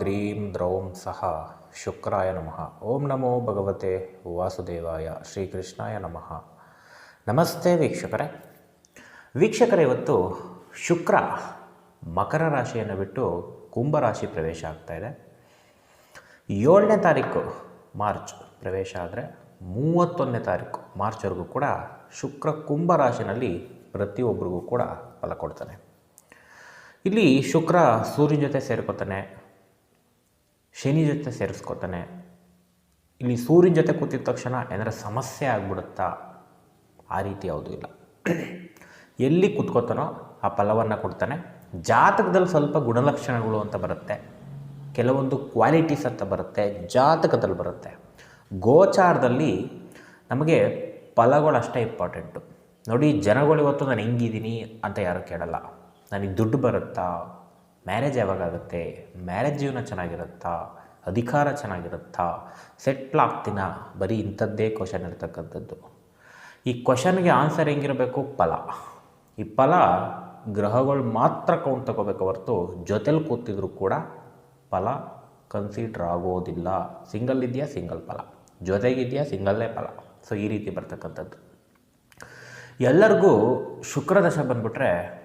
ದ್ರೀಂ ದ್ರೌಂ ಸಹ ಶುಕ್ರಾಯ ನಮಃ ಓಂ ನಮೋ ಭಗವತೆ ವಾಸುದೇವಾಯ ಶ್ರೀಕೃಷ್ಣಾಯ ನಮಃ ನಮಸ್ತೆ ವೀಕ್ಷಕರೇ ವೀಕ್ಷಕರೇ ಇವತ್ತು ಶುಕ್ರ ಮಕರ ರಾಶಿಯನ್ನು ಬಿಟ್ಟು ಕುಂಭರಾಶಿ ಪ್ರವೇಶ ಆಗ್ತಾ ಇದೆ. ಏಳನೇ ತಾರೀಕು ಮಾರ್ಚ್ ಪ್ರವೇಶ ಆದರೆ ಮೂವತ್ತೊಂದನೇ ತಾರೀಕು ಮಾರ್ಚ್ವರೆಗೂ ಕೂಡ ಶುಕ್ರ ಕುಂಭ ರಾಶಿನಲ್ಲಿ ಪ್ರತಿಯೊಬ್ಬರಿಗೂ ಕೂಡ ಫಲ ಕೊಡ್ತಾನೆ. ಇಲ್ಲಿ ಶುಕ್ರ ಸೂರ್ಯನ ಜೊತೆ ಸೇರ್ಕೋತಾನೆ ಶನಿ ಜೊತೆ ಸೇರಿಸ್ಕೋತಾನೆ. ಇಲ್ಲಿ ಸೂರ್ಯನ ಜೊತೆ ಕೂತಿದ ತಕ್ಷಣ ಏನಾರ ಸಮಸ್ಯೆ ಆಗ್ಬಿಡುತ್ತಾ? ಆ ರೀತಿ ಯಾವುದೂ ಇಲ್ಲ. ಎಲ್ಲಿ ಕೂತ್ಕೋತಾನೋ ಆ ಫಲವನ್ನು ಕೊಡ್ತಾನೆ. ಜಾತಕದಲ್ಲಿ ಸ್ವಲ್ಪ ಗುಣಲಕ್ಷಣಗಳು ಅಂತ ಬರುತ್ತೆ. ಕೆಲವೊಂದು ಕ್ವಾಲಿಟೀಸ್ ಅಂತ ಬರುತ್ತೆ. ಜಾತಕದಲ್ಲಿ ಬರುತ್ತೆ. ಗೋಚಾರದಲ್ಲಿ ನಮಗೆ ಫಲಗಳು ಅಷ್ಟೇ ಇಂಪಾರ್ಟೆಂಟು ನೋಡಿ, ಜನಗಳು ಇವತ್ತು ನಾನು ಹೆಂಗಿದ್ದೀನಿ ಅಂತ ಯಾರು ಕೇಳಲ್ಲ. ನನಗೆ ದುಡ್ಡು ಬರುತ್ತಾ? ಮ್ಯಾರೇಜ್ ಯಾವಾಗಾಗುತ್ತೆ? ಮ್ಯಾರೇಜ್ ಜೀವನ ಚೆನ್ನಾಗಿರುತ್ತಾ? ಅಧಿಕಾರ ಚೆನ್ನಾಗಿರುತ್ತಾ? ಸೆಟ್ಲ್ ಆಗ್ತೀನಾ ಬರೀ ಇಂಥದ್ದೇ ಕ್ವಶನ್ ಇರ್ತಕ್ಕಂಥದ್ದು. ಈ ಕ್ವಶನ್ಗೆ ಆನ್ಸರ್ ಹೆಂಗಿರಬೇಕು? ಫಲ. ಈ ಫಲ ಗ್ರಹಗಳು ಮಾತ್ರ ಕೌಂಟ್ ತಗೋಬೇಕು ಹೊರತು ಜೊತೆಲಿ ಕೂತಿದ್ರು ಕೂಡ ಫಲ ಕನ್ಸಿಡರ್ ಆಗೋದಿಲ್ಲ. ಸಿಂಗಲ್ ಇದೆಯಾ? ಸಿಂಗಲ್ ಫಲ. ಜೊತೆಗಿದೆಯಾ? ಸಿಂಗಲ್ಲೇ ಫಲ. ಸೊ ಈ ರೀತಿ ಬರ್ತಕ್ಕಂಥದ್ದು. ಎಲ್ಲರಿಗೂ ಶುಕ್ರದಶ ಬಂದ್ಬಿಟ್ರೆ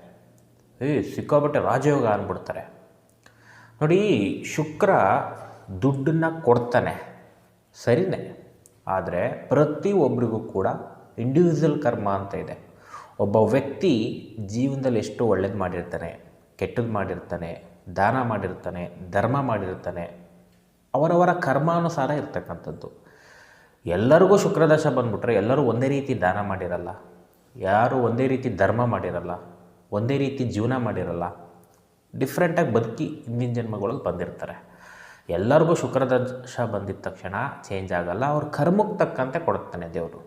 ಏ ಸಿಕ್ಕಾಬಟ್ಟೆ ರಾಜಯೋಗ ಅಂದ್ಬಿಡ್ತಾರೆ ನೋಡಿ, ಶುಕ್ರ ದುಡ್ಡನ್ನು ಕೊಡ್ತಾನೆ, ಸರಿನೇ. ಆದರೆ ಪ್ರತಿಯೊಬ್ಬರಿಗೂ ಕೂಡ ಇಂಡಿವಿಜುವಲ್ ಕರ್ಮ ಅಂತ ಇದೆ. ಒಬ್ಬ ವ್ಯಕ್ತಿ ಜೀವನದಲ್ಲಿ ಎಷ್ಟು ಒಳ್ಳೇದು ಮಾಡಿರ್ತಾನೆ ಕೆಟ್ಟದ್ದು ಮಾಡಿರ್ತಾನೆ, ದಾನ ಮಾಡಿರ್ತಾನೆ, ಧರ್ಮ ಮಾಡಿರ್ತಾನೆ, ಅವರವರ ಕರ್ಮಾನುಸಾರ ಇರ್ತಕ್ಕಂಥದ್ದು. ಎಲ್ಲರಿಗೂ ಶುಕ್ರದಶ ಬಂದ್ಬಿಟ್ರೆ ಎಲ್ಲರೂ ಒಂದೇ ರೀತಿ ದಾನ ಮಾಡಿರಲ್ಲ, ಯಾರು ಒಂದೇ ರೀತಿ ಧರ್ಮ ಮಾಡಿರಲ್ಲ ಒಂದೇ ರೀತಿ ಜೀವನ ಮಾಡಿರಲ್ಲ ಡಿಫ್ರೆಂಟಾಗಿ ಬದುಕಿ ಹಿಂದಿನ ಜನ್ಮಗಳಲ್ಲಿ ಬಂದಿರ್ತಾರೆ. ಎಲ್ಲರಿಗೂ ಶುಕ್ರದಶ ಬಂದಿದ್ದ ತಕ್ಷಣ ಚೇಂಜ್ ಆಗಲ್ಲ, ಅವ್ರ ಕರ್ಮಕ್ಕೆ ತಕ್ಕಂತೆ ಕೊಡುತ್ತಾನೆ ದೇವರು.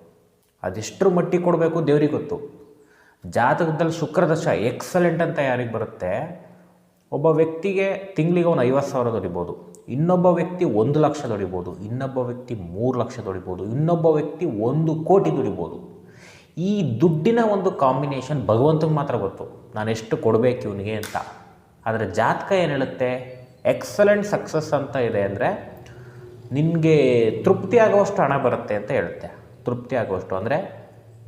ಅದೆಷ್ಟರ ಮಟ್ಟಿಗೆ ಕೊಡಬೇಕು ದೇವ್ರಿಗೆ ಗೊತ್ತು. ಜಾತಕದಲ್ಲಿ ಶುಕ್ರದಶ ಎಕ್ಸಲೆಂಟ್ ಅಂತ ಯಾರಿಗೆ ಬರುತ್ತೆ? ಒಬ್ಬ ವ್ಯಕ್ತಿಗೆ ತಿಂಗಳಿಗೆ ಅವನು ಐವತ್ತು ಸಾವಿರ ದುಡಿಬೋದು, ಇನ್ನೊಬ್ಬ ವ್ಯಕ್ತಿ ಒಂದು ಲಕ್ಷ ದುಡಿಬೋದು, ಇನ್ನೊಬ್ಬ ವ್ಯಕ್ತಿ ಮೂರು ಲಕ್ಷ ದುಡಿಬೋದು, ಇನ್ನೊಬ್ಬ ವ್ಯಕ್ತಿ ಒಂದು ಕೋಟಿ ದುಡಿಬೋದು. ಈ ದುಡ್ಡಿನ ಒಂದು ಕಾಂಬಿನೇಷನ್ ಭಗವಂತನಿಗೆ ಮಾತ್ರ ಗೊತ್ತು. ನಾನು ಎಷ್ಟು ಕೊಡಬೇಕು ಇವನಿಗೆ ಅಂತ. ಆದರೆ ಜಾತಕ ಏನು ಹೇಳುತ್ತೆ? ಎಕ್ಸಲೆಂಟ್ ಸಕ್ಸಸ್ ಅಂತ ಇದೆ ಅಂದರೆ ನಿನಗೆ ತೃಪ್ತಿ ಆಗುವಷ್ಟು ಹಣ ಬರುತ್ತೆ ಅಂತ ಹೇಳುತ್ತೆ. ತೃಪ್ತಿ ಆಗುವಷ್ಟು ಅಂದರೆ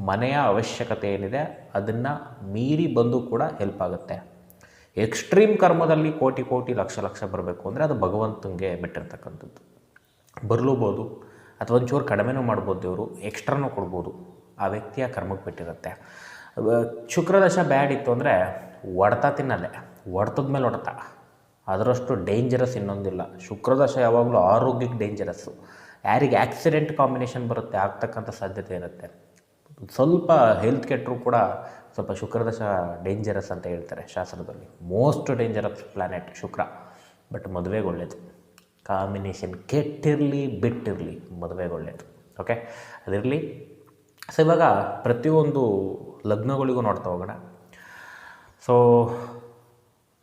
ಮನೆಯ ಅವಶ್ಯಕತೆ ಏನಿದೆ ಅದನ್ನು ಮೀರಿ ಬಂದು ಕೂಡ ಹೆಲ್ಪ್ ಆಗುತ್ತೆ. ಎಕ್ಸ್ಟ್ರೀಮ್ ಕರ್ಮದಲ್ಲಿ ಕೋಟಿ ಕೋಟಿ ಲಕ್ಷ ಲಕ್ಷ ಬರಬೇಕು ಅಂದರೆ ಅದು ಭಗವಂತನಿಗೆ ಬಿಟ್ಟಿರ್ತಕ್ಕಂಥದ್ದು. ಬರಲೂಬೋದು. ಅಥವಾ ಒಂಚೂರು ಕಡಿಮೆನೂ ಮಾಡ್ಬೋದು ದೇವರು. ಎಕ್ಸ್ಟ್ರಾನೂ ಕೊಡ್ಬೋದು. ಆ ವ್ಯಕ್ತಿಯ ಕರ್ಮಕ್ಕೆ ಬಿಟ್ಟಿರುತ್ತೆ. ಶುಕ್ರದಶ ಬ್ಯಾಡ್ ಇತ್ತು ಅಂದರೆ ಹೊಡ್ತ ತಿನ್ನಲ್ಲೇ ಹೊಡ್ತದ ಮೇಲೆ ಹೊಡ್ತ ಅದರಷ್ಟು ಡೇಂಜರಸ್ ಇನ್ನೊಂದಿಲ್ಲ. ಶುಕ್ರದಶ ಯಾವಾಗಲೂ ಆರೋಗ್ಯಕ್ಕೆ ಡೇಂಜರಸ್ಸು ಯಾರಿಗೆ ಆಕ್ಸಿಡೆಂಟ್ ಕಾಂಬಿನೇಷನ್ ಬರುತ್ತೆ, ಆಗ್ತಕ್ಕಂಥ ಸಾಧ್ಯತೆ ಇರುತ್ತೆ. ಸ್ವಲ್ಪ ಹೆಲ್ತ್ ಕೆಟ್ಟರು ಕೂಡ ಸ್ವಲ್ಪ ಶುಕ್ರದಶ ಡೇಂಜರಸ್ ಅಂತ ಹೇಳ್ತಾರೆ ಶಾಸ್ತ್ರದಲ್ಲಿ. ಮೋಸ್ಟ್ ಡೇಂಜರಸ್ ಪ್ಲ್ಯಾನೆಟ್ ಶುಕ್ರ. ಬಟ್ ಮದುವೆಗೆ ಒಳ್ಳೇದು. ಕಾಂಬಿನೇಷನ್ ಕೆಟ್ಟಿರಲಿ, ಬಿಟ್ಟಿರಲಿ ಮದುವೆಗೆ ಒಳ್ಳೇದು. ಓಕೆ ಅದಿರಲಿ ಸೊ ಇವಾಗ ಪ್ರತಿಯೊಂದು ಲಗ್ನಗಳಿಗೂ ನೋಡ್ತಾ ಹೋಗೋಣ. ಸೊ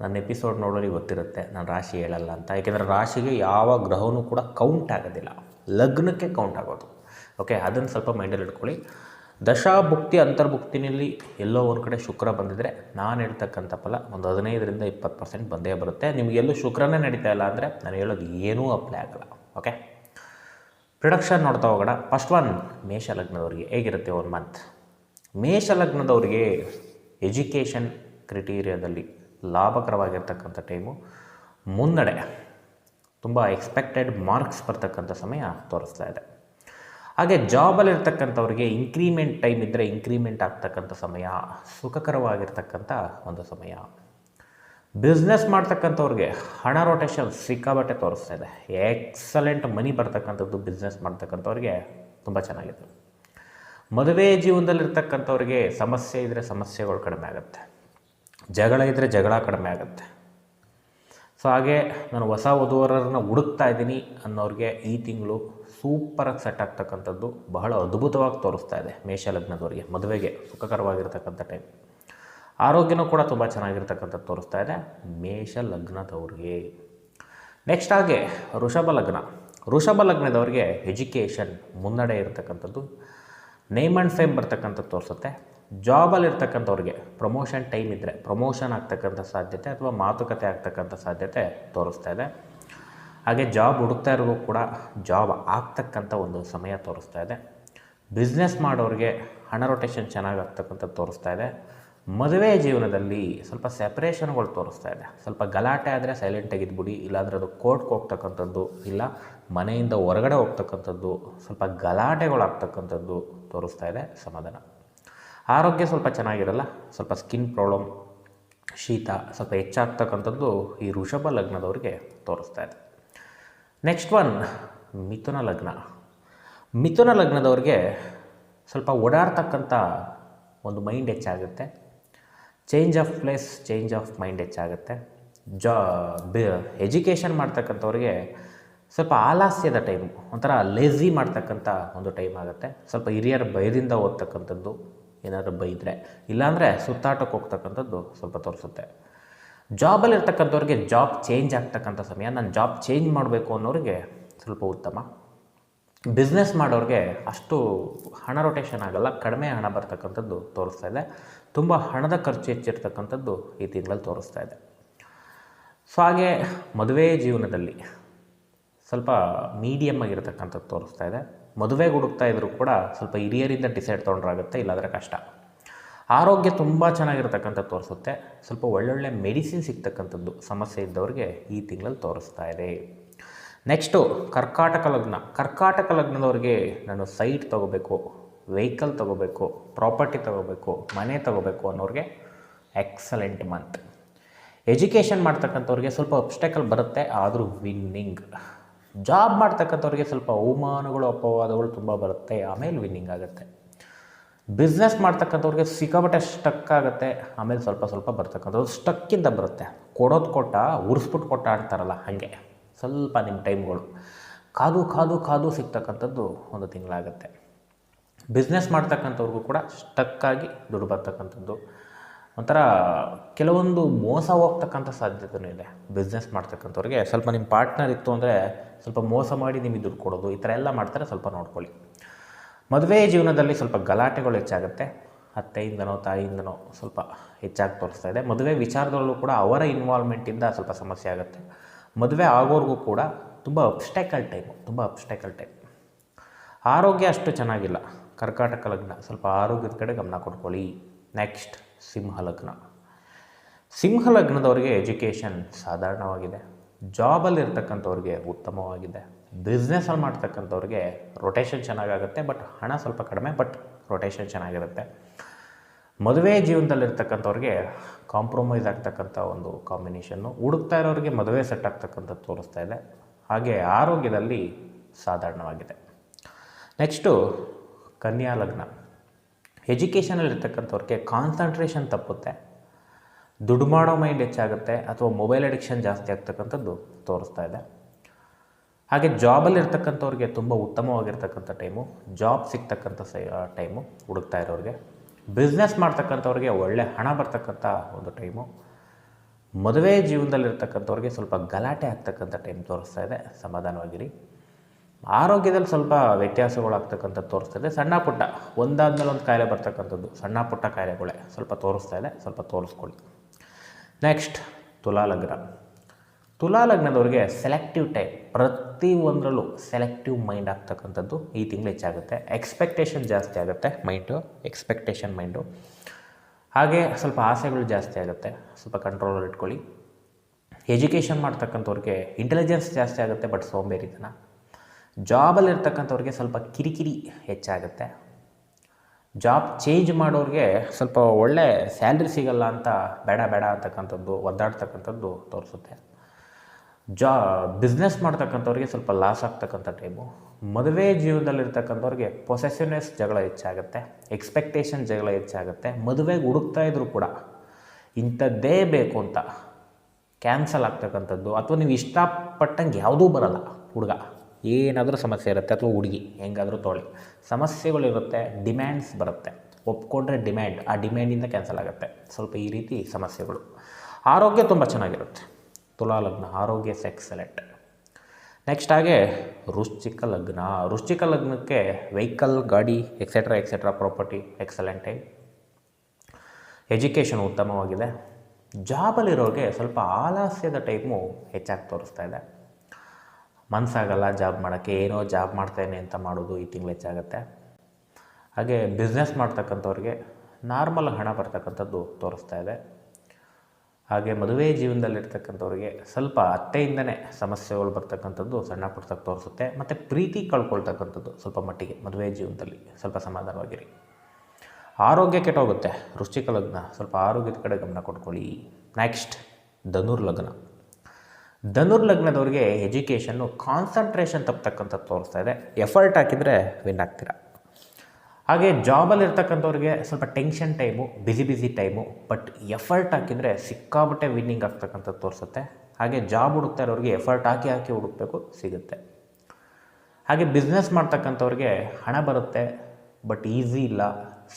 ನನ್ನ ಎಪಿಸೋಡ್ ನೋಡೋರಿಗೆ ಗೊತ್ತಿರುತ್ತೆ ನಾನು ರಾಶಿ ಹೇಳಲ್ಲ ಅಂತ. ಯಾಕೆಂದರೆ ರಾಶಿಗೆ ಯಾವ ಗ್ರಹವೂ ಕೂಡ ಕೌಂಟ್ ಆಗೋದಿಲ್ಲ. ಲಗ್ನಕ್ಕೆ ಕೌಂಟ್ ಆಗೋದು. ಓಕೆ ಅದನ್ನು ಸ್ವಲ್ಪ ಮೈಂಡಲ್ಲಿ ಇಟ್ಕೊಳ್ಳಿ. ದಶಾಭುಕ್ತಿ, ಅಂತರ್ಭುಕ್ತಿನಲ್ಲಿ ಎಲ್ಲೋ ಒಂದು ಕಡೆ ಶುಕ್ರ ಬಂದಿದ್ದರೆ ನಾನು ಹೇಳ್ತಕ್ಕಂಥ ಫಲ ಒಂದು ಹದಿನೈದರಿಂದ ಇಪ್ಪತ್ತು ಪರ್ಸೆಂಟ್ ಬಂದೇ ಬರುತ್ತೆ. ನಿಮಗೆಲ್ಲೂ ಶುಕ್ರನೇ ನಡೀತಾ ಇಲ್ಲ ಅಂದರೆ ನಾನು ಹೇಳೋದು ಏನೂ ಅಪ್ಲೈ ಆಗಲ್ಲ. ಓಕೆ ಪ್ರೊಡಕ್ಷನ್ ನೋಡ್ತಾ ಹೋಗೋಣ. ಫಸ್ಟ್ ಒನ್ ಮೇಷ ಲಗ್ನದವ್ರಿಗೆ ಹೇಗಿರುತ್ತೆ ಒನ್ ಮಂತ್ ಮೇಷ ಲಗ್ನದವ್ರಿಗೆ ಎಜುಕೇಷನ್ ಕ್ರಿಟೀರಿಯಾದಲ್ಲಿ ಲಾಭಕರವಾಗಿರ್ತಕ್ಕಂಥ ಟೈಮು ಮುನ್ನಡೆ. ತುಂಬ ಎಕ್ಸ್ಪೆಕ್ಟೆಡ್ ಮಾರ್ಕ್ಸ್ ಬರ್ತಕ್ಕಂಥ ಸಮಯ ತೋರಿಸ್ತಾ ಇದೆ. ಹಾಗೆ ಜಾಬಲ್ಲಿರ್ತಕ್ಕಂಥವ್ರಿಗೆ ಇನ್ಕ್ರಿಮೆಂಟ್ ಟೈಮ್ ಇದ್ದರೆ ಇನ್ಕ್ರಿಮೆಂಟ್ ಆಗ್ತಕ್ಕಂಥ ಸಮಯ ಸುಖಕರವಾಗಿರ್ತಕ್ಕಂಥ ಒಂದು ಸಮಯ. ಬಿಸ್ನೆಸ್ ಮಾಡ್ತಕ್ಕಂಥವ್ರಿಗೆ ಹಣ ರೊಟೇಷನ್ ಸಿಕ್ಕಾಬಟ್ಟೆ ತೋರಿಸ್ತಾ ಇದೆ. ಎಕ್ಸಲೆಂಟ್ ಮನಿ ಬರ್ತಕ್ಕಂಥದ್ದು ಬಿಸ್ನೆಸ್ ಮಾಡ್ತಕ್ಕಂಥವ್ರಿಗೆ ತುಂಬ ಚೆನ್ನಾಗಿದೆ. ಮದುವೆ ಜೀವನದಲ್ಲಿರ್ತಕ್ಕಂಥವ್ರಿಗೆ ಸಮಸ್ಯೆ ಇದ್ದರೆ ಸಮಸ್ಯೆಗಳು ಕಡಿಮೆ ಆಗುತ್ತೆ. ಜಗಳ ಇದ್ದರೆ ಜಗಳ ಕಡಿಮೆ ಆಗುತ್ತೆ. ಸೊ ಹಾಗೆ ನಾನು ಹೊಸ ವಧುವರರನ್ನ ಹುಡುಕ್ತಾ ಇದ್ದೀನಿ ಅನ್ನೋರಿಗೆ ಈ ತಿಂಗಳು ಸೂಪರಾಗಿ ಸೆಟ್ ಆಗ್ತಕ್ಕಂಥದ್ದು ಬಹಳ ಅದ್ಭುತವಾಗಿ ತೋರಿಸ್ತಾ ಇದೆ ಮೇಷ ಲಗ್ನದವರಿಗೆ ಮದುವೆಗೆ ಸುಖಕರವಾಗಿರ್ತಕ್ಕಂಥ ಟೈಮ್ ಆರೋಗ್ಯನೂ ಕೂಡ ತುಂಬ ಚೆನ್ನಾಗಿರ್ತಕ್ಕಂಥದ್ದು ತೋರಿಸ್ತಾ ಇದೆ. ಮೇಷ ಲಗ್ನದವ್ರಿಗೆ. ನೆಕ್ಸ್ಟ್ ಹಾಗೆ ಋಷಭ ಲಗ್ನ. ಋಷಭ ಲಗ್ನದವ್ರಿಗೆ ಎಜುಕೇಷನ್ ಮುನ್ನಡೆ ಇರತಕ್ಕಂಥದ್ದು. ನೇಮ್ ಆ್ಯಂಡ್ ಫೇಮ್ ಬರ್ತಕ್ಕಂಥದ್ದು ತೋರಿಸುತ್ತೆ. ಜಾಬಲ್ಲಿ ಇರ್ತಕ್ಕಂಥವ್ರಿಗೆ ಪ್ರಮೋಷನ್ ಟೈಮ್ ಇದ್ದರೆ ಪ್ರಮೋಷನ್ ಆಗ್ತಕ್ಕಂಥ ಸಾಧ್ಯತೆ ಅಥವಾ ಮಾತುಕತೆ ಆಗ್ತಕ್ಕಂಥ ಸಾಧ್ಯತೆ ತೋರಿಸ್ತಾ ಇದೆ. ಹಾಗೆ ಜಾಬ್ ಹುಡುಕ್ತಾ ಇರೋದು ಕೂಡ ಜಾಬ್ ಆಗ್ತಕ್ಕಂಥ ಒಂದು ಸಮಯ ತೋರಿಸ್ತಾ ಇದೆ. ಬಿಸ್ನೆಸ್ ಮಾಡೋರಿಗೆ ಹಣ ರೊಟೇಷನ್ ಚೆನ್ನಾಗಿ ಆಗ್ತಕ್ಕಂಥದ್ದು ತೋರಿಸ್ತಾ ಇದೆ. ಮದುವೆ ಜೀವನದಲ್ಲಿ ಸ್ವಲ್ಪ ಸೆಪ್ರೇಷನ್ಗಳು ತೋರಿಸ್ತಾ ಇದೆ. ಸ್ವಲ್ಪ ಗಲಾಟೆ ಆದರೆ ಸೈಲೆಂಟಾಗಿ ಇದ್ಬಿಡಿ, ಇಲ್ಲಾಂದರೆ ಅದು ಕೋರ್ಟ್ಗೆ ಹೋಗ್ತಕ್ಕಂಥದ್ದು, ಇಲ್ಲ ಮನೆಯಿಂದ ಹೊರಗಡೆ ಹೋಗ್ತಕ್ಕಂಥದ್ದು, ಸ್ವಲ್ಪ ಗಲಾಟೆಗಳಾಗ್ತಕ್ಕಂಥದ್ದು ತೋರಿಸ್ತಾ ಇದೆ ಸಮಾಧಾನ. ಆರೋಗ್ಯ ಸ್ವಲ್ಪ ಚೆನ್ನಾಗಿರಲ್ಲ, ಸ್ವಲ್ಪ ಸ್ಕಿನ್ ಪ್ರಾಬ್ಲಮ್ ಶೀತ, ಸ್ವಲ್ಪ ಹೆಚ್ಚಾಗ್ತಕ್ಕಂಥದ್ದು ಈ ವೃಷಭ ಲಗ್ನದವ್ರಿಗೆ ತೋರಿಸ್ತಾ ಇದೆ. ನೆಕ್ಸ್ಟ್ ಒನ್ ಮಿಥುನ ಲಗ್ನ. ಮಿಥುನ ಲಗ್ನದವ್ರಿಗೆ ಸ್ವಲ್ಪ ಓಡಾಡ್ತಕ್ಕಂಥ ಒಂದು ಮೈಂಡ್ ಹೆಚ್ಚಾಗುತ್ತೆ. Change of place change of mind ಹೆಚ್ಚಾಗುತ್ತೆ. ಜಾ ಬಿ ಎಜುಕೇಷನ್ ಮಾಡ್ತಕ್ಕಂಥವ್ರಿಗೆ ಸ್ವಲ್ಪ ಆಲಾಸ್ಯದ ಟೈಮ್ ಒಂಥರ ಲೇಝಿ ಮಾಡ್ತಕ್ಕಂಥ ಒಂದು ಟೈಮ್ ಆಗುತ್ತೆ. ಸ್ವಲ್ಪ ಹಿರಿಯರ ಭಯದಿಂದ ಓದ್ತಕ್ಕಂಥದ್ದು ಏನಾದರೂ ಬೈದರೆ ಇಲ್ಲಾಂದರೆ ಸುತ್ತಾಟಕ್ಕೆ ಹೋಗ್ತಕ್ಕಂಥದ್ದು ಸ್ವಲ್ಪ ತೋರಿಸುತ್ತೆ. ಜಾಬಲ್ಲಿ ಇರ್ತಕ್ಕಂಥವ್ರಿಗೆ ಜಾಬ್ ಚೇಂಜ್ ಆಗ್ತಕ್ಕಂಥ ಸಮಯ, ನಾನು ಜಾಬ್ ಚೇಂಜ್ ಮಾಡಬೇಕು ಅನ್ನೋರಿಗೆ ಸ್ವಲ್ಪ ಉತ್ತಮ. ಬಿಸ್ನೆಸ್ ಮಾಡೋರಿಗೆ ಅಷ್ಟು ಹಣ ರೊಟೇಷನ್ ಆಗಲ್ಲ, ಕಡಿಮೆ ಹಣ ಬರ್ತಕ್ಕಂಥದ್ದು ತೋರಿಸ್ತಾ ಇದೆ. ತುಂಬ ಹಣದ ಖರ್ಚು ಹೆಚ್ಚಿರ್ತಕ್ಕಂಥದ್ದು ಈ ತಿಂಗಳಲ್ಲಿ ತೋರಿಸ್ತಾ ಇದೆ. ಸೊ ಹಾಗೆ ಮದುವೆ ಜೀವನದಲ್ಲಿ ಸ್ವಲ್ಪ ಮೀಡಿಯಮ್ ಆಗಿರ್ತಕ್ಕಂಥದ್ದು ತೋರಿಸ್ತಾ ಇದೆ. ಮದುವೆಗೆ ಹುಡುಕ್ತಾ ಇದ್ದರೂ ಕೂಡ ಸ್ವಲ್ಪ ಹಿರಿಯರಿಂದ ಡಿಸೈಡ್ ತೊಗೊಂಡ್ರಾಗುತ್ತೆ, ಇಲ್ಲಾದರೆ ಕಷ್ಟ. ಆರೋಗ್ಯ ತುಂಬ ಚೆನ್ನಾಗಿರ್ತಕ್ಕಂಥದ್ದು ತೋರಿಸುತ್ತೆ. ಸ್ವಲ್ಪ ಒಳ್ಳೊಳ್ಳೆ ಮೆಡಿಸಿನ್ ಸಿಗ್ತಕ್ಕಂಥದ್ದು ಸಮಸ್ಯೆ ಇದ್ದವ್ರಿಗೆ ಈ ತಿಂಗಳಲ್ಲಿ ತೋರಿಸ್ತಾ ಇದೆ. ನೆಕ್ಸ್ಟು ಕರ್ಕಾಟಕ ಲಗ್ನ. ಕರ್ಕಾಟಕ ಲಗ್ನದವ್ರಿಗೆ ನಾನು ಸೈಟ್ ತೊಗೋಬೇಕು, ವೆಹಿಕಲ್ ತೊಗೋಬೇಕು, ಪ್ರಾಪರ್ಟಿ ತೊಗೋಬೇಕು, ಮನೆ ತೊಗೋಬೇಕು ಅನ್ನೋರಿಗೆ ಎಕ್ಸಲೆಂಟ್ ಮಂತ್. ಎಜುಕೇಷನ್ ಮಾಡ್ತಕ್ಕಂಥವ್ರಿಗೆ ಸ್ವಲ್ಪ ಅಬ್ಸ್ಟೆಕಲ್ ಬರುತ್ತೆ, ಆದರೂ ವಿನ್ನಿಂಗ್ ಜಾಬ್ ಮಾಡ್ತಕ್ಕಂಥವ್ರಿಗೆ ಸ್ವಲ್ಪ ಅವಮಾನಗಳು, ಅಪವಾದಗಳು ತುಂಬ ಬರುತ್ತೆ, ಆಮೇಲೆ ವಿನ್ನಿಂಗ್ ಆಗುತ್ತೆ. ಬಿಸ್ನೆಸ್ ಮಾಡ್ತಕ್ಕಂಥವ್ರಿಗೆ ಸಿಕ್ಕಾಪಟ್ಟೆ ಸ್ಟಕ್ ಆಗುತ್ತೆ, ಆಮೇಲೆ ಸ್ವಲ್ಪ ಸ್ವಲ್ಪ ಬರ್ತಕ್ಕಂಥದ್ದು ಸ್ಟಕ್ಕಿಂದ ಬರುತ್ತೆ. ಕೊಡೋದು ಕೊಟ್ಟ ಉರಿಸ್ಬಿಟ್ಟು ಕೊಟ್ಟ ಆಡ್ತಾರಲ್ಲ ಹಾಗೆ. ಸ್ವಲ್ಪ ನಿಮ್ಮ ಟೈಮ್ಗಳು ಕಾದು ಕಾದು ಕಾದು ಸಿಗ್ತಕ್ಕಂಥದ್ದು ಒಂದು ತಿಂಗಳಾಗುತ್ತೆ. ಬಿಸ್ನೆಸ್ ಮಾಡ್ತಕ್ಕಂಥವ್ರಿಗೂ ಕೂಡ ಸ್ಟಕ್ಕಾಗಿ ದುಡ್ಡು ಬರ್ತಕ್ಕಂಥದ್ದು. ಒಂಥರ ಕೆಲವೊಂದು ಮೋಸ ಹೋಗ್ತಕ್ಕಂಥ ಸಾಧ್ಯತೆಯೂ ಇದೆ. ಬಿಸ್ನೆಸ್ ಮಾಡ್ತಕ್ಕಂಥವ್ರಿಗೆ ಸ್ವಲ್ಪ ನಿಮ್ಮ ಪಾರ್ಟ್ನರ್ ಇತ್ತು ಅಂದರೆ ಸ್ವಲ್ಪ ಮೋಸ ಮಾಡಿ ನಿಮಗೆ ದುಡ್ಡು ಕೊಡೋದು, ಈ ಥರ ಎಲ್ಲ ಮಾಡ್ತಾರೆ, ಸ್ವಲ್ಪ ನೋಡ್ಕೊಳ್ಳಿ. ಮದುವೆ ಜೀವನದಲ್ಲಿ ಸ್ವಲ್ಪ ಗಲಾಟೆಗಳು ಹೆಚ್ಚಾಗುತ್ತೆ. ಅತ್ತೆಯಿಂದನೋ ತಾಯಿಯಿಂದನೋ ಸ್ವಲ್ಪ ಹೆಚ್ಚಾಗಿ ತೋರಿಸ್ತಾ ಇದೆ. ಮದುವೆ ವಿಚಾರದಲ್ಲೂ ಕೂಡ ಅವರ ಇನ್ವಾಲ್ವ್ಮೆಂಟಿಂದ ಸ್ವಲ್ಪ ಸಮಸ್ಯೆ ಆಗುತ್ತೆ. ಮದುವೆ ಆಗೋರ್ಗೂ ಕೂಡ ತುಂಬ ಅಬ್ಸ್ಟೆಕಲ್ ಟೈಮು ತುಂಬ ಅಬ್ಸ್ಟೆಕಲ್ ಟೈಮ್ ಆರೋಗ್ಯ ಅಷ್ಟು ಚೆನ್ನಾಗಿಲ್ಲ. ಕರ್ಕಾಟಕ ಲಗ್ನ, ಸ್ವಲ್ಪ ಆರೋಗ್ಯದ ಕಡೆ ಗಮನ ಕೊಡ್ಕೊಳ್ಳಿ ನೆಕ್ಸ್ಟ್ ಸಿಂಹ ಲಗ್ನ. ಸಿಂಹ ಲಗ್ನದವ್ರಿಗೆ ಎಜುಕೇಷನ್ ಸಾಧಾರಣವಾಗಿದೆ. ಜಾಬಲ್ಲಿ ಇರ್ತಕ್ಕಂಥವ್ರಿಗೆ ಉತ್ತಮವಾಗಿದೆ. ಬಿಸ್ನೆಸ್ಸಲ್ಲಿ ಮಾಡ್ತಕ್ಕಂಥವ್ರಿಗೆ ರೊಟೇಷನ್ ಚೆನ್ನಾಗಾಗುತ್ತೆ ಬಟ್ ಹಣ ಸ್ವಲ್ಪ ಕಡಿಮೆ ಬಟ್ ರೊಟೇಷನ್ ಚೆನ್ನಾಗಿರುತ್ತೆ. ಮದುವೆ ಜೀವನದಲ್ಲಿರ್ತಕ್ಕಂಥವ್ರಿಗೆ ಕಾಂಪ್ರಮೈಸ್ ಆಗ್ತಕ್ಕಂಥ ಒಂದು ಕಾಂಬಿನೇಷನ್ನು ಹುಡುಕ್ತಾ ಇರೋರಿಗೆ ಮದುವೆ ಸೆಟ್ ಆಗ್ತಕ್ಕಂಥದ್ದು ತೋರಿಸ್ತಾ ಇದೆ. ಹಾಗೆ ಆರೋಗ್ಯದಲ್ಲಿ ಸಾಧಾರಣವಾಗಿದೆ. ನೆಕ್ಸ್ಟು ಕನ್ಯಾ ಲಗ್ನ. ಎಜುಕೇಷನಲ್ಲಿರ್ತಕ್ಕಂಥವ್ರಿಗೆ ಕಾನ್ಸಂಟ್ರೇಷನ್ ತಪ್ಪುತ್ತೆ. ದುಡ್ಡು ಮಾಡೋ ಮೈಂಡ್ ಹೆಚ್ಚಾಗುತ್ತೆ ಅಥವಾ ಮೊಬೈಲ್ ಅಡಿಕ್ಷನ್ ಜಾಸ್ತಿ ಆಗ್ತಕ್ಕಂಥದ್ದು ತೋರಿಸ್ತಾ ಇದೆ. ಹಾಗೆ ಜಾಬಲ್ಲಿ ಇರ್ತಕ್ಕಂಥವ್ರಿಗೆ ತುಂಬ ಉತ್ತಮವಾಗಿರ್ತಕ್ಕಂಥ ಟೈಮು ಜಾಬ್ ಸಿಗ್ತಕ್ಕಂಥ ಸೈ ಟೈಮು ಹುಡುಕ್ತಾ ಇರೋರಿಗೆ. ಬಿಸ್ನೆಸ್ ಮಾಡ್ತಕ್ಕಂಥವ್ರಿಗೆ ಒಳ್ಳೆ ಹಣ ಬರ್ತಕ್ಕಂಥ ಒಂದು ಟೈಮು. ಮದುವೆ ಜೀವನದಲ್ಲಿರ್ತಕ್ಕಂಥವ್ರಿಗೆ ಸ್ವಲ್ಪ ಗಲಾಟೆ ಆಗ್ತಕ್ಕಂಥ ಟೈಮ್ ತೋರಿಸ್ತಾ ಇದೆ. ಸಮಾಧಾನವಾಗಿರಿ. ಆರೋಗ್ಯದಲ್ಲಿ ಸ್ವಲ್ಪ ವ್ಯತ್ಯಾಸಗಳಾಗ್ತಕ್ಕಂಥದ್ದು ತೋರಿಸ್ತಾ ಇದೆ. ಸಣ್ಣ ಪುಟ್ಟ, ಒಂದಾದ್ಮೇಲೆ ಒಂದು ಕಾಯಿಲೆ ಬರ್ತಕ್ಕಂಥದ್ದು, ಸಣ್ಣ ಪುಟ್ಟ ಕಾಯಿಲೆಗಳೇ ಸ್ವಲ್ಪ ತೋರಿಸ್ತಾ ಇದೆ. ಸ್ವಲ್ಪ ತೋರಿಸ್ಕೊಳ್ಳಿ. ನೆಕ್ಸ್ಟ್ ತುಲಾ ಲಗ್ನ ತುಲಾ ಲಗ್ನದವ್ರಿಗೆ ಸೆಲೆಕ್ಟಿವ್ ಟೈಪ್ ಪ್ರತಿ ಒಂದರಲ್ಲೂ ಸೆಲೆಕ್ಟಿವ್ ಮೈಂಡ್ ಆಗ್ತಕ್ಕಂಥದ್ದು ಈ ತಿಂಗಳು ಹೆಚ್ಚಾಗುತ್ತೆ. ಎಕ್ಸ್ಪೆಕ್ಟೇಷನ್ ಜಾಸ್ತಿ ಆಗುತ್ತೆ ಮೈಂಡು ಎಕ್ಸ್ಪೆಕ್ಟೇಷನ್ ಮೈಂಡು ಹಾಗೆ ಸ್ವಲ್ಪ ಆಸೆಗಳು ಜಾಸ್ತಿ ಆಗುತ್ತೆ, ಸ್ವಲ್ಪ ಕಂಟ್ರೋಲಲ್ಲಿ ಇಟ್ಕೊಳ್ಳಿ. ಎಜುಕೇಷನ್ ಮಾಡ್ತಕ್ಕಂಥವ್ರಿಗೆ ಇಂಟೆಲಿಜೆನ್ಸ್ ಜಾಸ್ತಿ ಆಗುತ್ತೆ ಬಟ್ ಸೋಂಬೇರಿತನ. ಜಾಬಲ್ಲಿ ಇರ್ತಕ್ಕಂಥವ್ರಿಗೆ ಸ್ವಲ್ಪ ಕಿರಿಕಿರಿ ಹೆಚ್ಚಾಗುತ್ತೆ. ಜಾಬ್ ಚೇಂಜ್ ಮಾಡೋರಿಗೆ ಸ್ವಲ್ಪ ಒಳ್ಳೆ ಸ್ಯಾಲ್ರಿ ಸಿಗಲ್ಲ ಅಂತ ಬೇಡ ಬೇಡ ಅಂತಕ್ಕಂಥದ್ದು, ಒದ್ದಾಡ್ತಕ್ಕಂಥದ್ದು ತೋರಿಸುತ್ತೆ. ಜಾ ಬಿಸ್ನೆಸ್ ಮಾಡ್ತಕ್ಕಂಥವ್ರಿಗೆ ಸ್ವಲ್ಪ ಲಾಸ್ ಆಗ್ತಕ್ಕಂಥ ಟೈಮು ಮದುವೆ ಜೀವನದಲ್ಲಿರ್ತಕ್ಕಂಥವ್ರಿಗೆ ಪೊಸೆಸಿವ್ನೆಸ್ ಜಗಳ ಹೆಚ್ಚಾಗುತ್ತೆ ಎಕ್ಸ್ಪೆಕ್ಟೇಷನ್ ಜಗಳ ಹೆಚ್ಚಾಗುತ್ತೆ ಮದುವೆಗೆ ಹುಡುಕ್ತಾ ಇದ್ರು ಕೂಡ ಇಂಥದ್ದೇ ಬೇಕು ಅಂತ ಕ್ಯಾನ್ಸಲ್ ಆಗ್ತಕ್ಕಂಥದ್ದು ಅಥವಾ ನೀವು ಇಷ್ಟಪಟ್ಟಂಗೆ ಯಾವುದೂ ಬರಲ್ಲ ಹುಡುಗ. ಏನಾದರೂ ಸಮಸ್ಯೆ ಇರುತ್ತೆ ಅಥವಾ ಹುಡುಗಿ, ಹೆಂಗಾದರೂ ತೊಗೊಳ್ಳಿ. ಸಮಸ್ಯೆಗಳಿರುತ್ತೆ ಡಿಮ್ಯಾಂಡ್ಸ್ ಬರುತ್ತೆ. ಒಪ್ಕೊಂಡ್ರೆ ಡಿಮ್ಯಾಂಡ್ ಆ ಡಿಮ್ಯಾಂಡಿಂದ ಕ್ಯಾನ್ಸಲ್ ಆಗುತ್ತೆ. ಸ್ವಲ್ಪ ಈ ರೀತಿ ಸಮಸ್ಯೆಗಳು. ಆರೋಗ್ಯ ತುಂಬ ಚೆನ್ನಾಗಿರುತ್ತೆ. ತುಲಾ ಲಗ್ನ, ಆರೋಗ್ಯ ಎಕ್ಸಲೆಂಟ್. ನೆಕ್ಸ್ಟ್ ಹಾಗೆ ವೃಶ್ಚಿಕ ಲಗ್ನ. ವೃಶ್ಚಿಕ ಲಗ್ನಕ್ಕೆ ವೆಹಿಕಲ್, ಗಾಡಿ etcetera etcetera property excellent education ಉತ್ತಮವಾಗಿದೆ. ಜಾಬಲ್ಲಿರೋರಿಗೆ ಸ್ವಲ್ಪ ಆಲಸ್ಯದ ಟೈಮು ಹೆಚ್ಚಾಗಿ ತೋರಿಸ್ತಾ ಇದೆ. ಮನಸ್ಸಾಗಲ್ಲ ಜಾಬ್ ಮಾಡೋಕ್ಕೆ, ಏನೋ ಜಾಬ್ ಮಾಡ್ತೇನೆ ಅಂತ ಮಾಡೋದು ಈ ತಿಂಗಳು ಹೆಚ್ಚಾಗುತ್ತೆ. ಹಾಗೆ ಬಿಸ್ನೆಸ್ ಮಾಡ್ತಕ್ಕಂಥವ್ರಿಗೆ ನಾರ್ಮಲ್ ಹಣ ಬರ್ತಕ್ಕಂಥದ್ದು ತೋರಿಸ್ತಾ ಇದೆ. ಹಾಗೆ ಮದುವೆ ಜೀವನದಲ್ಲಿರ್ತಕ್ಕಂಥವ್ರಿಗೆ ಸ್ವಲ್ಪ ಅತ್ತೆಯಿಂದನೇ ಸಮಸ್ಯೆಗಳು ಬರ್ತಕ್ಕಂಥದ್ದು ಸಣ್ಣ ಪುಟ್ಟದಾಗ ತೋರಿಸುತ್ತೆ. ಮತ್ತು ಪ್ರೀತಿ ಕಳ್ಕೊಳ್ತಕ್ಕಂಥದ್ದು ಸ್ವಲ್ಪ ಮಟ್ಟಿಗೆ ಮದುವೆ ಜೀವನದಲ್ಲಿ ಸ್ವಲ್ಪ ಸಮಾಧಾನವಾಗಿರಿ. ಆರೋಗ್ಯ ಕೆಟ್ಟೋಗುತ್ತೆ. ವೃಶ್ಚಿಕ ಲಗ್ನ, ಸ್ವಲ್ಪ ಆರೋಗ್ಯದ ಕಡೆ ಗಮನ ಕೊಟ್ಕೊಳ್ಳಿ. ನೆಕ್ಸ್ಟ್ ಧನುರ್ ಲಗ್ನ. ಧನುರ್ ಲಗ್ನದವ್ರಿಗೆ ಎಜುಕೇಷನ್ನು ಕಾನ್ಸಂಟ್ರೇಷನ್ ತಪ್ಪತಕ್ಕಂಥದ್ದು ತೋರಿಸ್ತಾ ಇದೆ. ಎಫರ್ಟ್ ಹಾಕಿದರೆ ವಿನ್ ಆಗ್ತೀರಾ? ಹಾಗೆ ಜಾಬಲ್ಲಿ ಇರ್ತಕ್ಕಂಥವ್ರಿಗೆ ಸ್ವಲ್ಪ tension time busy busy time but effort ಹಾಕಿದರೆ ಸಿಕ್ಕಾಬಟ್ಟೆ ವಿನ್ನಿಂಗ್ ಆಗ್ತಕ್ಕಂಥದ್ದು ತೋರಿಸುತ್ತೆ. ಹಾಗೆ ಜಾಬ್ ಹುಡುಕ್ತಾ ಇರೋರಿಗೆ ಎಫರ್ಟ್ ಹಾಕಿ ಹಾಕಿ ಹುಡುಕ್ಬೇಕು, ಸಿಗುತ್ತೆ. ಹಾಗೆ ಬಿಸ್ನೆಸ್ ಮಾಡ್ತಕ್ಕಂಥವ್ರಿಗೆ ಹಣ ಬರುತ್ತೆ ಬಟ್ ಈಸಿ ಇಲ್ಲ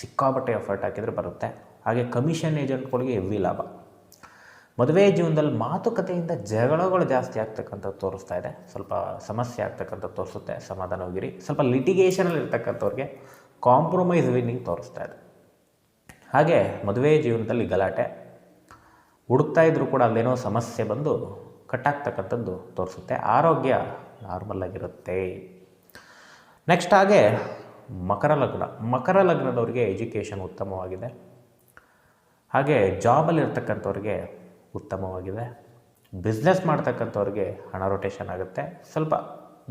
ಸಿಕ್ಕಾಬಟ್ಟೆ ಎಫರ್ಟ್ ಹಾಕಿದರೆ ಬರುತ್ತೆ. ಹಾಗೆ ಕಮಿಷನ್ ಏಜೆಂಟ್ಗಳಿಗೆ ಹೆವಿ ಲಾಭ. ಮದುವೆ ಜೀವನದಲ್ಲಿ ಮಾತುಕತೆಯಿಂದ ಜಗಳಗಳು ಜಾಸ್ತಿ ಆಗ್ತಕ್ಕಂಥದ್ದು ತೋರಿಸ್ತಾ ಇದೆ. ಸ್ವಲ್ಪ ಸಮಸ್ಯೆ ಆಗ್ತಕ್ಕಂಥದ್ದು ತೋರಿಸುತ್ತೆ, ಸಮಾಧಾನವಾಗಿರಿ. ಸ್ವಲ್ಪ ಲಿಟಿಗೇಷನಲ್ಲಿ ಇರ್ತಕ್ಕಂಥವ್ರಿಗೆ ಕಾಂಪ್ರಮೈಸ್ ವಿನ್ನಿಂಗ್ ತೋರಿಸ್ತಾ ಇದೆ. ಹಾಗೆ ಮದುವೆ ಜೀವನದಲ್ಲಿ ಗಲಾಟೆ. ಹುಡುಕ್ತಾ ಇದ್ರೂ ಕೂಡ ಅಲ್ಲೇನೋ ಸಮಸ್ಯೆ ಬಂದು ಕಟ್ಟಾಗ್ತಕ್ಕಂಥದ್ದು ತೋರಿಸುತ್ತೆ. ಆರೋಗ್ಯ ನಾರ್ಮಲ್ ಆಗಿರುತ್ತೆ. ನೆಕ್ಸ್ಟ್ ಹಾಗೆ ಮಕರ ಲಗ್ನ. ಮಕರ ಲಗ್ನದವ್ರಿಗೆ ಎಜುಕೇಷನ್ ಉತ್ತಮವಾಗಿದೆ. ಹಾಗೆ ಜಾಬಲ್ಲಿರ್ತಕ್ಕಂಥವ್ರಿಗೆ ಉತ್ತಮವಾಗಿದೆ. ಬಿಸ್ನೆಸ್ ಮಾಡ್ತಕ್ಕಂಥವ್ರಿಗೆ ಹಣ ರೊಟೇಷನ್ ಆಗುತ್ತೆ. ಸ್ವಲ್ಪ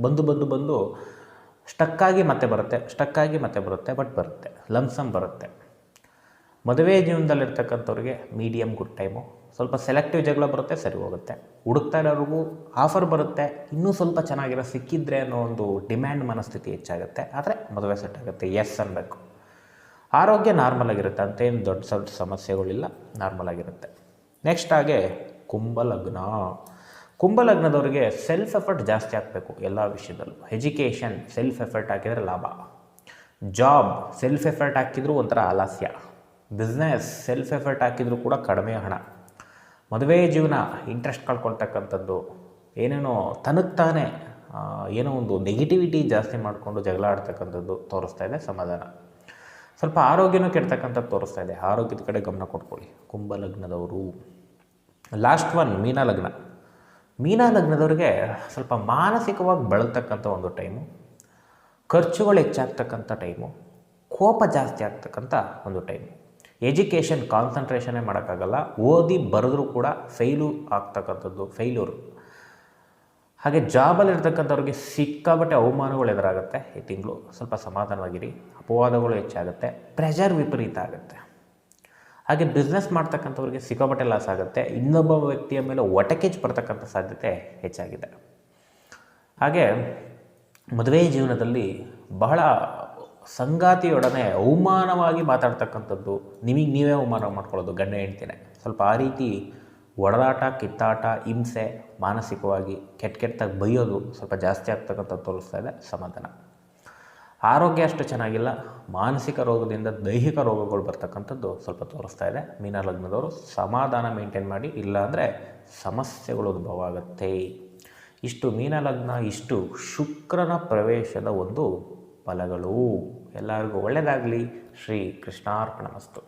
ಬಂದು ಬಂದು ಬಂದು ಸ್ಟಕ್ಕಾಗಿ ಮತ್ತೆ ಬರುತ್ತೆ ಸ್ಟಕ್ಕಾಗಿ ಮತ್ತೆ ಬರುತ್ತೆ ಬಟ್ ಬರುತ್ತೆ. ಲಮ್ಸಮ್ ಬರುತ್ತೆ. ಮದುವೆ ಜೀವನದಲ್ಲಿರ್ತಕ್ಕಂಥವ್ರಿಗೆ ಮೀಡಿಯಮ್ ಗುಡ್ ಟೈಮು ಸ್ವಲ್ಪ ಸೆಲೆಕ್ಟಿವ್ ಜಗಳ ಬರುತ್ತೆ, ಸರಿ ಹೋಗುತ್ತೆ. ಹುಡುಕ್ತಾ ಇರೋರಿಗೂ ಆಫರ್ ಬರುತ್ತೆ. ಇನ್ನೂ ಸ್ವಲ್ಪ ಚೆನ್ನಾಗಿರೋ ಸಿಕ್ಕಿದ್ರೆ ಅನ್ನೋ ಒಂದು ಡಿಮ್ಯಾಂಡ್ ಮನಸ್ಥಿತಿ ಹೆಚ್ಚಾಗುತ್ತೆ. ಆದರೆ ಮದುವೆ ಸೆಟ್ ಆಗುತ್ತೆ. ಎಸ್ ಅನ್ನಬೇಕು ಆರೋಗ್ಯ ನಾರ್ಮಲ್ ಆಗಿರುತ್ತೆ ಅಂತೇನು ದೊಡ್ಡ ದೊಡ್ಡ ಸಮಸ್ಯೆಗಳಿಲ್ಲ ನಾರ್ಮಲ್ ಆಗಿರುತ್ತೆ. ನೆಕ್ಸ್ಟ್ ಹಾಗೆ ಕುಂಭಲಗ್ನ. ಕುಂಭಲಗ್ನದವ್ರಿಗೆ ಸೆಲ್ಫ್ ಎಫರ್ಟ್ ಜಾಸ್ತಿ ಆಗಬೇಕು ಎಲ್ಲ ವಿಷಯದಲ್ಲೂ. ಎಜುಕೇಷನ್ ಸೆಲ್ಫ್ ಎಫರ್ಟ್ ಹಾಕಿದರೆ ಲಾಭ. ಜಾಬ್ ಸೆಲ್ಫ್ ಎಫರ್ಟ್ ಹಾಕಿದರೂ ಒಂಥರ ಆಲಸ್ಯ ಬಿಸ್ನೆಸ್ ಸೆಲ್ಫ್ ಎಫರ್ಟ್ ಹಾಕಿದರೂ ಕೂಡ ಕಡಿಮೆ ಹಣ. ಮದುವೆ ಜೀವನ ಇಂಟ್ರೆಸ್ಟ್ ಕಳ್ಕೊಳ್ತಕ್ಕಂಥದ್ದು, ಏನೇನೋ ತನಗೆ ತಾನೇ ಏನೋ ಒಂದು ನೆಗೆಟಿವಿಟಿ ಜಾಸ್ತಿ ಮಾಡಿಕೊಂಡು ಜಗಳ ಆಡ್ತಕ್ಕಂಥದ್ದು ತೋರಿಸ್ತಾ ಇದೆ ಸಮಾಧಾನ. ಸ್ವಲ್ಪ ಆರೋಗ್ಯನೂ ಕೆಡ್ತಕ್ಕಂಥದ್ದು ತೋರಿಸ್ತಾ ಇದೆ. ಆರೋಗ್ಯದ ಕಡೆ ಗಮನ ಕೊಟ್ಕೊಳ್ಳಿ. ಕುಂಭಲಗ್ನದವರು. ಲಾಸ್ಟ್ ಒನ್ ಮೀನ ಲಗ್ನ ಮೀನ ಲಗ್ನದವ್ರಿಗೆ ಸ್ವಲ್ಪ ಮಾನಸಿಕವಾಗಿ ಬೆಳತಕ್ಕಂಥ ಒಂದು ಟೈಮು, ಖರ್ಚುಗಳು ಹೆಚ್ಚಾಗ್ತಕ್ಕಂಥ ಟೈಮು, ಕೋಪ ಜಾಸ್ತಿ ಆಗ್ತಕ್ಕಂಥ ಒಂದು ಟೈಮು. ಎಜುಕೇಷನ್ ಕಾನ್ಸಂಟ್ರೇಷನ್ನೇ ಮಾಡೋಕ್ಕಾಗಲ್ಲ, ಓದಿ ಬರೆದ್ರೂ ಕೂಡ ಫೈಲು ಆಗ್ತಕ್ಕಂಥದ್ದು ಫೈಲೂರು ಹಾಗೆ ಜಾಬಲ್ಲಿ ಇರ್ತಕ್ಕಂಥವ್ರಿಗೆ ಸಿಕ್ಕಾಬಟ್ಟೆ ಅವಮಾನಗಳು ಎದುರಾಗುತ್ತೆ. ಈ ತಿಂಗಳು ಸ್ವಲ್ಪ ಸಮಾಧಾನವಾಗಿರಿ, ಅಪವಾದಗಳು ಹೆಚ್ಚಾಗುತ್ತೆ ಪ್ರೆಷರ್ ವಿಪರೀತ ಆಗುತ್ತೆ. ಹಾಗೆ ಬಿಸ್ನೆಸ್ ಮಾಡ್ತಕ್ಕಂಥವ್ರಿಗೆ ಸಿಕ್ಕಾಪಟ್ಟೆ ಲಾಸ್ ಆಗುತ್ತೆ. ಇನ್ನೊಬ್ಬ ವ್ಯಕ್ತಿಯ ಮೇಲೆ ಒಟಕೇಜ್ ಬರ್ತಕ್ಕಂಥ ಸಾಧ್ಯತೆ ಹೆಚ್ಚಾಗಿದೆ. ಹಾಗೆ ಮದುವೆ ಜೀವನದಲ್ಲಿ ಬಹಳ ಸಂಗಾತಿಯೊಡನೆ ಅವಮಾನವಾಗಿ ಮಾತಾಡ್ತಕ್ಕಂಥದ್ದು, ನಿಮಗೆ ನೀವೇ ಅವಮಾನ ಮಾಡ್ಕೊಳ್ಳೋದು ಗಂಡ ಹೆಂಡ್ತಿನೇ. ಸ್ವಲ್ಪ ಆ ರೀತಿ ಒಡದಾಟ ಕಿತ್ತಾಟ, ಹಿಂಸೆ ಮಾನಸಿಕವಾಗಿ ಕೆಟ್ಟ ಕೆಟ್ಟದಾಗಿ ಬೈಯೋದು ಸ್ವಲ್ಪ ಜಾಸ್ತಿ ಆಗ್ತಕ್ಕಂಥದ್ದು ತೋರಿಸ್ತಾ ಇದೆ. ಸಮಾಧಾನ. ಆರೋಗ್ಯ ಅಷ್ಟು ಚೆನ್ನಾಗಿಲ್ಲ, ಮಾನಸಿಕ ರೋಗದಿಂದ ದೈಹಿಕ ರೋಗಗಳು ಬರ್ತಕ್ಕಂಥದ್ದು ಸ್ವಲ್ಪ ತೋರಿಸ್ತಾ ಇದೆ. ಮೀನ ಲಗ್ನದವರು ಸಮಾಧಾನ ಮೇಂಟೈನ್ ಮಾಡಿ, ಇಲ್ಲಾಂದರೆ ಸಮಸ್ಯೆಗಳು ಉದ್ಭವ ಆಗುತ್ತೆ ಇಷ್ಟು ಮೀನ ಲಗ್ನ ಇಷ್ಟು ಶುಕ್ರನ ಪ್ರವೇಶದ ಒಂದು ಫಲಗಳು. ಎಲ್ಲರಿಗೂ ಒಳ್ಳೆಯದಾಗಲಿ ಶ್ರೀ ಕೃಷ್ಣಾರ್ಪಣ ಮಸ್ತು.